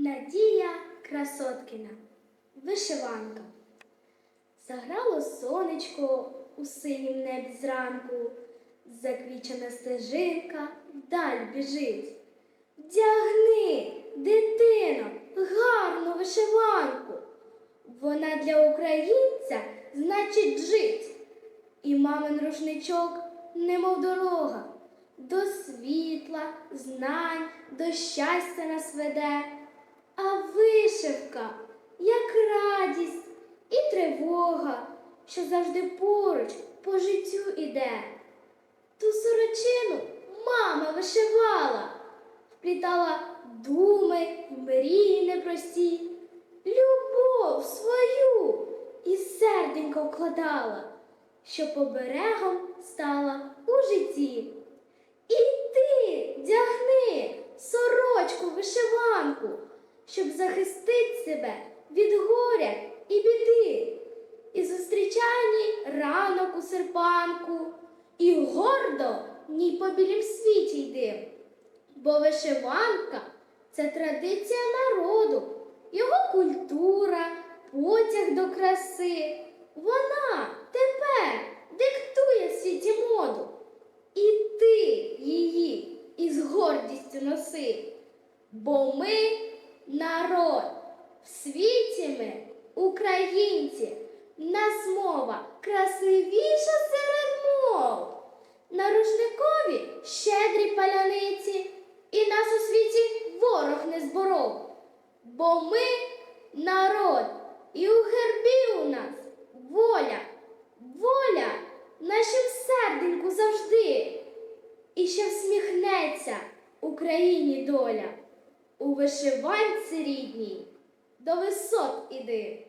Надія Красоткіна. Вишиванка. Заграло сонечко у синім небі зранку, заквічена стежинка вдаль біжить. Вдягни, дитино, гарну вишиванку. Вона для українця значить жить. І мамин рушничок, немов дорога, до світла, знань, до щастя нас веде. Вишивка, як радість і тривога, що завжди поруч по життю іде. Ту сорочину мама вишивала, вплітала думи й мрії непрості, любов свою і серденько вкладала, що поберегом стала у житті. І ти дягни сорочку вишиванку, щоб захистити себе від горя і біди. І зустрічайні ранок у серпанку, і гордо ній по білім світі йди. Бо вишиванка це традиція народу, його культура, потяг до краси. Вона тепер диктує світі моду. І ти її із гордістю носи. Бо ми народ, в світі ми українці, нас мова красивіша серед мов. На рушникові щедрі паляниці, і нас у світі ворог не зборов. Бо ми народ, і у гербі у нас воля, воля нашим серденьку завжди. І ще всміхнеться Україні доля. У вишиванці рідній до висот іди.